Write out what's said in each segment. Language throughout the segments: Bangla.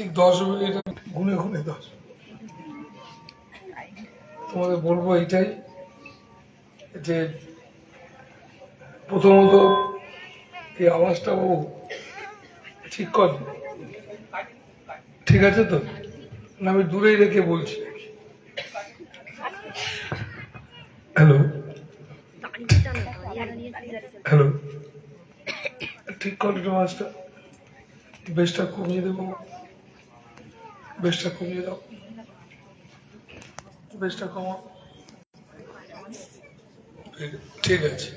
ঠিক দশ মিনিট গুনে গুনে দশ। তোমাদের বলব এইটাই যে প্রথমত এই আওয়াজটা ও ঠিক কর। ঠিক আছে তো? না, আমি দূরেই রেখে বলছি। হ্যালো? হ্যালো? ঠিক কর আওয়াজটা। বেশটা কমিয়ে দেবো বেশটা কমিয়ে দাও। বেশটা কমাও। ঠিক- আছে।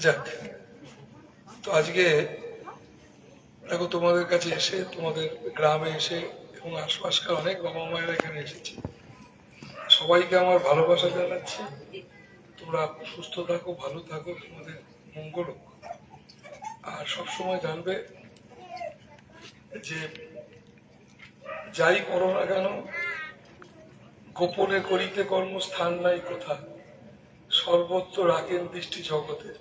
যাক, তো আজকে দেখো তোমাদের কাছে এসে, তোমাদের গ্রামে এসে এবং আশপাশকার অনেক বাবা মায়েরা এখানে এসেছে। সবাইকে আমার ভালোবাসা জানাচ্ছি। তোমরা সুস্থ থাকো, ভালো থাকো, তোমাদের মঙ্গল হোক। আর সবসময় জানবে যে যাই করো না কেন, গোপনে করিতে কর্মস্থান নাই কোথা। সর্বত্র রাখেন দৃষ্টি জগতের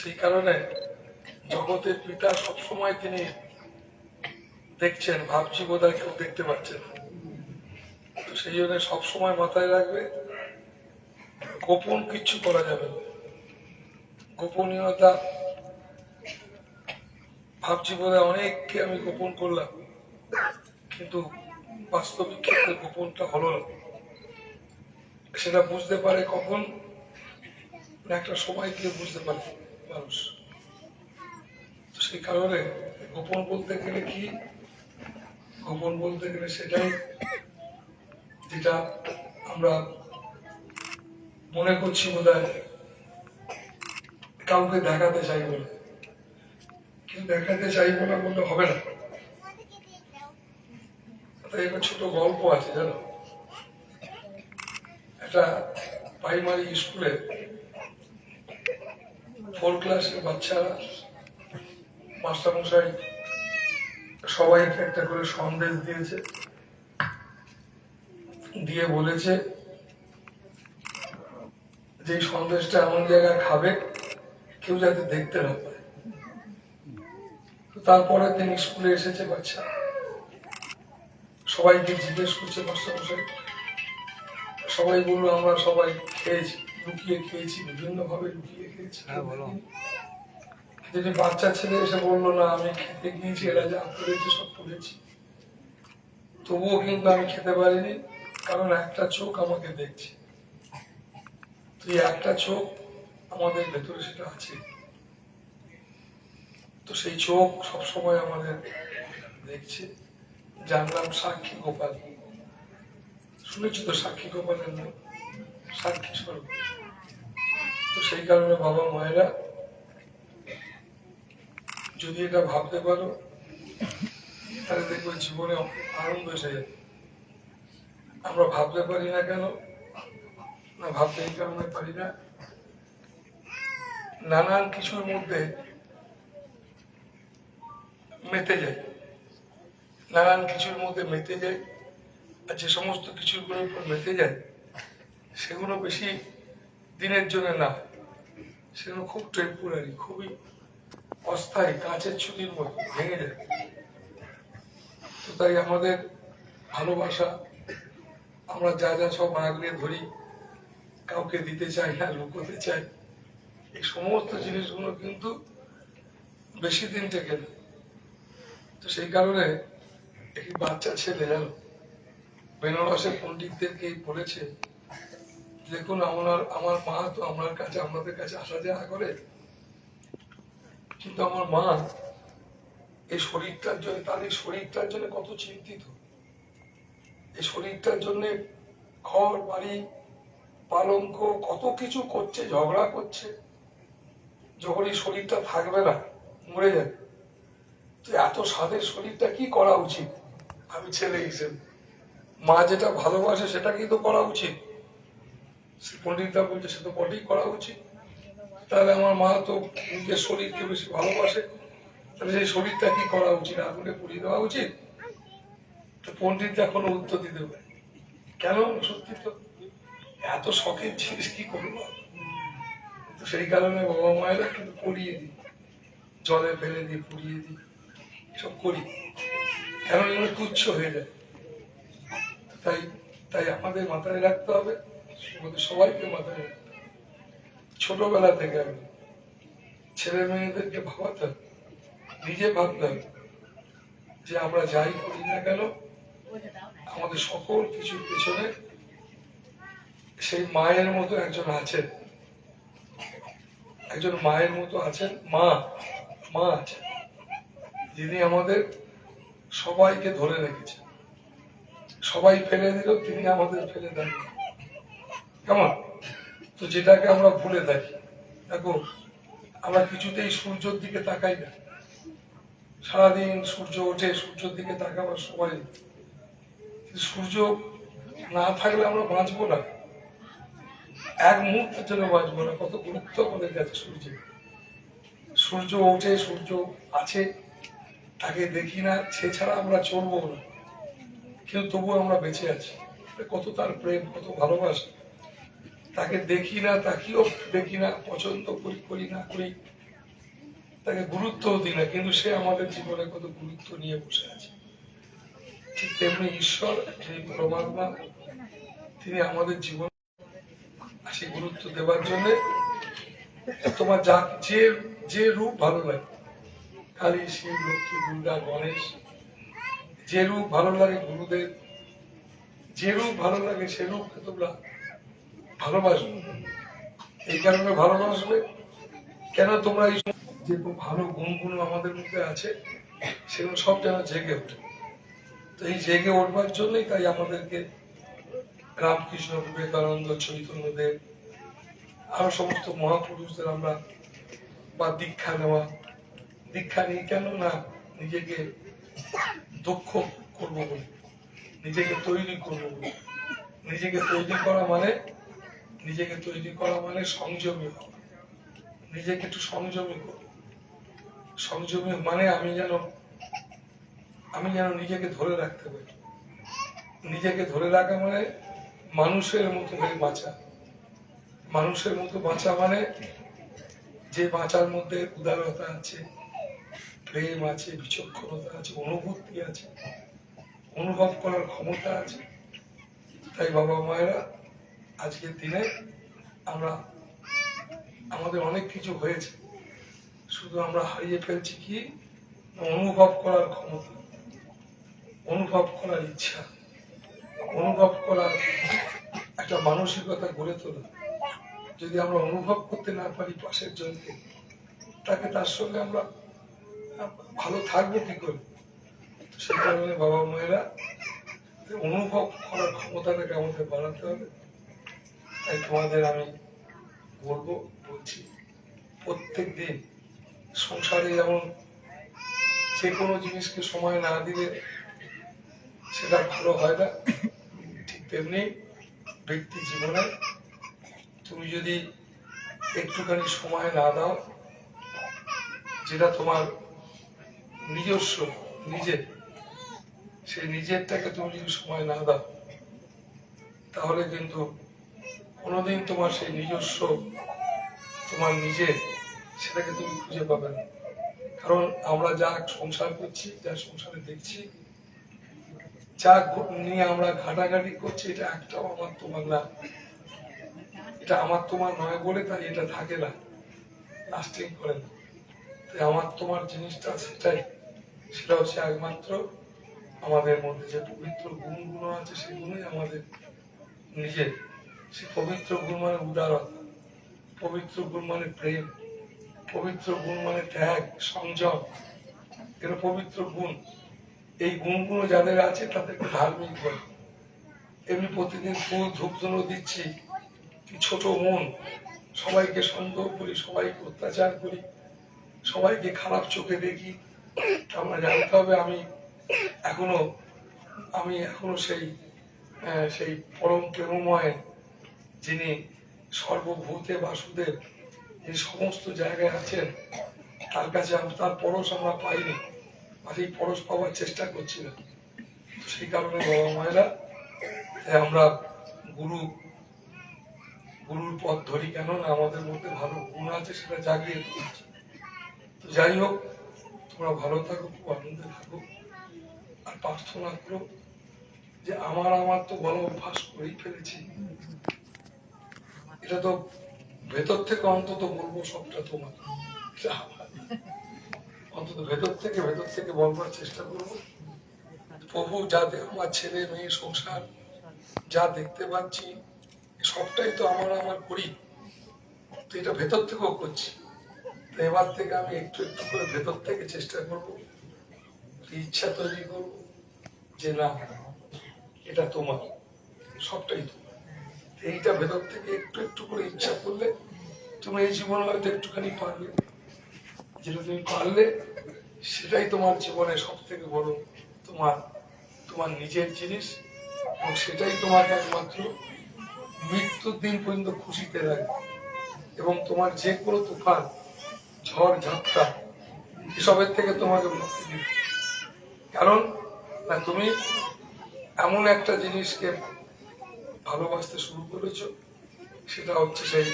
সেই কারণে জগতের পিতা সবসময় তিনি দেখছেন, ভাবছি বোধহয় কেউ দেখতে পাচ্ছেন সেই জন্য সবসময় মাথায় রাখবে গোপন কিচ্ছু করা যাবে না। গোপনীয়তা ভাবছি বোধ অনেককে আমি গোপন করলাম, কিন্তু বাস্তবিক ক্ষেত্রে গোপনটা হলো না। সেটা বুঝতে পারে কখন একটা সময় গিয়ে বুঝতে পারে মানুষ। সেই কারণে গোপন বলতে গেলে কি? গোপন বলতে গেলে সেটাই যেটা আমরা মনে করছি বোধ কাউকে দেখাতে চাইব না কিন্তু দেখাতে চাইব না বললে হবে না। একটা ছোট গল্প আছে, জানো? একটা প্রাইমারি স্কুলে ফোর ক্লাসের বাচ্চারা মাস্টারমশাই সবাইকে একটা করে সন্দেশ দিয়েছে, দিয়ে বলেছে যে সন্দেশটা এমন জায়গায় খাবে কেউ যাতে দেখতে না পায়। তারপরে দিন স্কুলে এসেছে বাচ্চা। সবাইকে জিজ্ঞেস করছে মাস্টারমশাই সবাই বলল আমরা সবাই খেয়েছি লুকিয়ে খেয়েছি বিভিন্ন ভাবে লুকিয়ে খেয়েছি। যদি বাচ্চা ছেলে এসে বলল না আমি খেতে গিয়েছি এরা যা করেছে সব করেছি। তবুও কিন্তু আমি খেতে পারিনি কারণ একটা চোখ আমাকে দেখছে। এই একটা চোখ আমাদের ভেতরে সেটা আছে। তো সেই চোখ সবসময় আমাদের দেখছে। যার নাম সাক্ষী গোপাল। শুনেছি তো সাক্ষী গোপালের নাম? সাক্ষী স্বরূপ। তো সেই কারণে বাবা মায়েরা যদি এটা ভাবতে পারো, তাহলে দেখবে জীবনে আনন্দ এসে যাবে। আমরা ভাবতে পারি না কেন ভাবতে এই কারণে পারি না। নানান কিছুর মধ্যে মেতে যায়। নানান কিছুর মধ্যে মেতে যায় আর যে সমস্ত কিছুর উপর মেতে যায়, সেগুলো বেশি দিনের জন্য না। সেগুলো খুব টেম্পোরারি খুবই অস্থায়ী, কাঁচের ছুটির মতো, ভেঙে যায়। তো তাই আমাদের ভালোবাসা, আমরা যা যা সব আগলে ধরি কাউকে দিতে চাই না লুকোতে চাই, এই সমস্ত জিনিসগুলো কিন্তু বেশি দিন থেকে না। তো সেই কারণে একটি বাচ্চা ছেলে, জানো, বেনারসের পণ্ডিতদেরকে বলেছে, দেখুন, আমার আমার মা তো আমার কাছে, আমাদের কাছে আসা যাওয়া করে, কিন্তু আমার মা এই শরীরটার জন্য তাদের শরীরটার জন্য কত চিন্তিত। এই শরীরটার জন্য ঘর, বাড়ি পালঙ্ক কত কিছু করছে, ঝগড়া করছে। যখন এই শরীরটা থাকবে না, মরে যাবে। তো এত স্বাদের শরীরটা কি করা উচিত? আমি ছেলে হিসেবে। মা যেটা ভালোবাসে সেটা কিন্তু করা উচিত। সে পণ্ডিতরা বলছে সে তো বটেই করা উচিত। তাহলে আমার মা তো নিজের শরীরকে বেশি ভালোবাসে। তাহলে সেই শরীরটা কি করা উচিত? আগুনে পুড়িয়ে দেওয়া উচিত? তো পণ্ডিত কোনো উত্তর দিতে পারে। কেন সত্যি তো এত শখের জিনিস কি করব? সেই কারণে বাবা মায়েরা কিন্তু করিয়ে দিই। জলে ফেলে দিই, পুড়িয়ে দিই। সব করি। কেন এগুলো তুচ্ছ হয়ে যায়। তাই তাই আমাদের মাথায় রাখতে হবে আমাদের সবাইকে মাথায় রাখতে হবে। ছোটবেলা থেকে আমি ছেলে মেয়েদেরকে ভাবাতে হবে নিজে ভাবতে হবে যে আমরা যাই করি না কেন, আমাদের সকল কিছুর পেছনে সেই মায়ের মতো একজন আছেন। একজন মায়ের মতো আছেন। মা মা আছেন। যিনি আমাদের সবাইকে ধরে রেখেছেন। সবাই ফেলে দিল, তিনি আমাদের ফেলে দেন। কেমন? তো যেটাকে আমরা ভুলে থাকি। দেখো, আমরা কিছুতেই সূর্যের দিকে তাকাই না। সারাদিন সূর্য ওঠে, সূর্যের দিকে তাকাবার সবাই সূর্য না থাকলে আমরা বাঁচবো না। এক মুহূর্তের জন্য বাঁচবো না কত গুরুত্ব আমাদের কাছে সূর্য। সূর্য ওঠে, সূর্য আছে, তাকে দেখি না, সে ছাড়া আমরা চলবো না। কিন্তু তবু আমরা বেঁচে আছি। কত তার প্রেম, কত ভালোবাসা। তাকে দেখি না, তাকেও দেখি না, পছন্দ করি করি না করি। তাকে গুরুত্বও দিই না, কিন্তু সে আমাদের জীবনে কত গুরুত্ব নিয়ে বসে আছে। ঠিক তেমনি ঈশ্বর, যিনি পরমাত্মা, তিনি আমাদের জীবন সেই গুরুত্ব দেওয়ার জন্য তোমার যা যে যে রূপ ভালো লাগে, কালী, শিব, লক্ষ্মী, দুর্গা, গণেশ, যে রূপ ভালো লাগে গুরুদেব যে রূপ ভালো লাগে সে রূপকে তোমরা ভালোবাসবে এই কারণে ভালোবাসবে। কেন তোমরা এই যে ভালো গুণগুলো আমাদের মধ্যে আছে, সেগুলো সব যেন জেগে ওঠে। তো এই জেগে উঠবার জন্যই তাই আমাদেরকে রামকৃষ্ণ বিবেকানন্দ, চৈতন্যদেব, আরও সমস্ত মহাপুরুষদের আমরা বা দীক্ষা নেওয়া। দীক্ষা নিই কেন না নিজেকে দক্ষ করব বলে, নিজেকে তৈরি করব বলে। নিজেকে তৈরি করা মানে নিজেকে তৈরি করা মানে সংযমী হওয়া। নিজেকে একটু সংযমী করব সংযমী মানে আমি যেন আমি যেন নিজেকে ধরে রাখতে পারি। নিজেকে ধরে রাখা মানে মানুষের মতো হয়ে বাঁচা। মানুষের মতো বাঁচা মানে যে বাঁচার মধ্যে উদারতা আছে, প্রেম আছে, বিচক্ষণতা আছে, অনুভূতি আছে, অনুভব করার ক্ষমতা আছে। তাই বাবা মায়েরা, আজকের দিনে আমরা আমাদের অনেক কিছু হয়েছে। শুধু আমরা হারিয়ে ফেলছি কি? অনুভব করার ক্ষমতা, অনুভব করার ইচ্ছা। অনুভব করার একটা মানসিকতা গড়ে তোলা। যদি আমরা অনুভব করতে না পারি পাশের জনকে, তাকে তার সঙ্গে আমরা ভালো থাকব কি করে? সেই কারণে বাবা মায়েরা অনুভব করার ক্ষমতাটাকে আমাদের বাড়াতে হবে। তাই তোমাদের আমি বলব, বলছি, প্রত্যেক দিন সংসারে যেমন যে কোনো জিনিসকে সময় না দিলে সেটা ভালো হয় না। তেমনি ব্যক্তি জীবনে তুমি যদি একটুখানি সময় না দাও, যেটা তোমার নিজস্ব, নিজের, সেই নিজেরটাকে তুমি যদি সময় না দাও, তাহলে কিন্তু কোনোদিন তোমার সেই নিজস্ব, তোমার নিজের সেটাকে তুমি খুঁজে পাবে না। কারণ আমরা যা সংসার করছি, যা সংসারে দেখছি যা নিয়ে আমরা ঘাটাঘাটি করছি, এটা একটাও আমার তোমার না। এটা আমার তোমার নয় বলে তাই এটা থাকে না। লাস্টিং করে না। তাই আমার তোমার জিনিসটা সেটাই। সেটা হচ্ছে একমাত্র আমাদের মধ্যে যে পবিত্র গুণগুলো আছে, সেগুলোই আমাদের নিজের। সে পবিত্র গুণ মানে উদারতা, পবিত্র গুণ মানে প্রেম, পবিত্র গুণ মানে ত্যাগ, সংযম। এগুলো পবিত্র গুণ। এই গুণগুলো যাদের আছে তাদেরকে ধার্মিক বলে। এমনি প্রতিদিন ফুল, ধূপধুনো দিচ্ছি। কি ছোট মন। সবাইকে সন্দেহ করি, সবাইকে অত্যাচার করি। সবাইকে খারাপ চোখে দেখি। আমরা জানতে হবে আমি এখনও আমি এখনও সেই সেই পরম প্রেমময় যিনি সর্বভূতে বাসুদেব এই সমস্ত জায়গায় আছেন, তার কাছে আম- তার পরশ আমরা পাইনি। এই পরশ পাওয়ার চেষ্টা করছি সেই কারণে বাবা মায়েরা আমরা গুরু, গুরুর পথ ধরি কেন না আমাদের মধ্যে ভালো গুণ আছে সেটা জাগিয়ে তুলছি। তো যাই হোক, তোমরা ভালো থাকো, খুব আনন্দে থাকো। আর প্রার্থনা করো যে আমার আমার তো বলা অভ্যাস করেই ফেলেছি। এটা তো ভেতর থেকে অন্তত বলব সবটা তোমার। অন্তত ভেতর থেকে ভেতর থেকে বলবার চেষ্টা করব। প্রভু যা আমার ছেলে, মেয়ে, সংসার, যা দেখতে পাচ্ছি, সবটাই তো আমার আমার করি। তো এটা ভেতর থেকেও করছি। তো এবার থেকে আমি একটু একটু করে ভেতর থেকে চেষ্টা করব। ইচ্ছা তৈরি করব যে না এটা তোমার, সবটাই তোমার। এইটা ভেতর থেকে একটু একটু করে ইচ্ছা করলে তুমি এই জীবনে হয়তো একটুখানি পারবে। যেটা তুমি পারলে, সেটাই তোমার জীবনে সব থেকে বড় তোমার তোমার নিজের জিনিস, এবং সেটাই তোমাকে একমাত্র মৃত্যুর দিন পর্যন্ত খুশিতে রাখবে। এবং তোমার যে কোনো তুফান, ঝড়, ঝাপটা, এসবের থেকে তোমাকে মুক্তি দিবে। কারণ তুমি এমন একটা জিনিসকে ভালোবাসতে শুরু করেছ, সেটা হচ্ছে সেই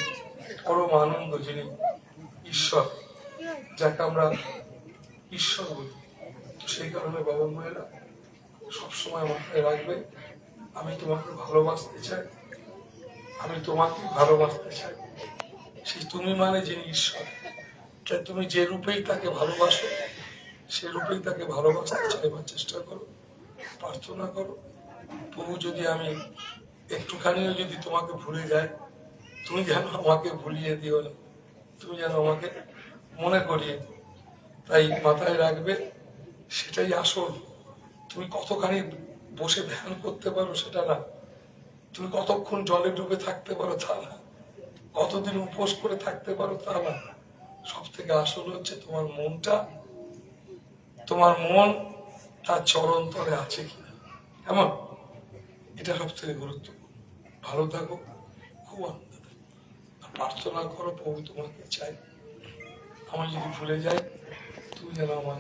পরম আনন্দ যিনি ঈশ্বর যাকে আমরা ঈশ্বর বলি সেই কারণে বাবা মায়েরা সবসময় মাথায় রাখবে। আমি তোমাকে ভালোবাসতে চাই। আমি তোমাকে ভালোবাসতে চাই। সেই তুমি মানে যিনি ঈশ্বর। তাই তুমি যে রূপেই তাকে ভালোবাসো, সে রূপেই তাকে ভালোবাসতে চাইবার চেষ্টা করো, প্রার্থনা করো। প্রভু যদি আমি একটুখানিও যদি তোমাকে ভুলে যাই, তুমি যেন আমাকে ভুলিয়ে দিও না। তুমি যেন আমাকে মনে করিয়ে তাই মাথায় রাখবে, সেটাই আসল। তুমি কতখানি বসে ধ্যান করতে পারো সেটা না। তুমি কতক্ষণ জলে ডুবে থাকতে পারো তা না। কতদিন উপোস করে থাকতে পারো তা না। সব থেকে আসল হচ্ছে তোমার মনটা। তোমার মন তার চরণ তলে আছে কিনা। এমন এটা সব থেকে গুরুত্বপূর্ণ। ভালো থাকো, খুব আনন্দ। প্রার্থনা করো, প্রভু তোমাকে চাই। আমি যদি ভুলে যাই তুমি যেন আমার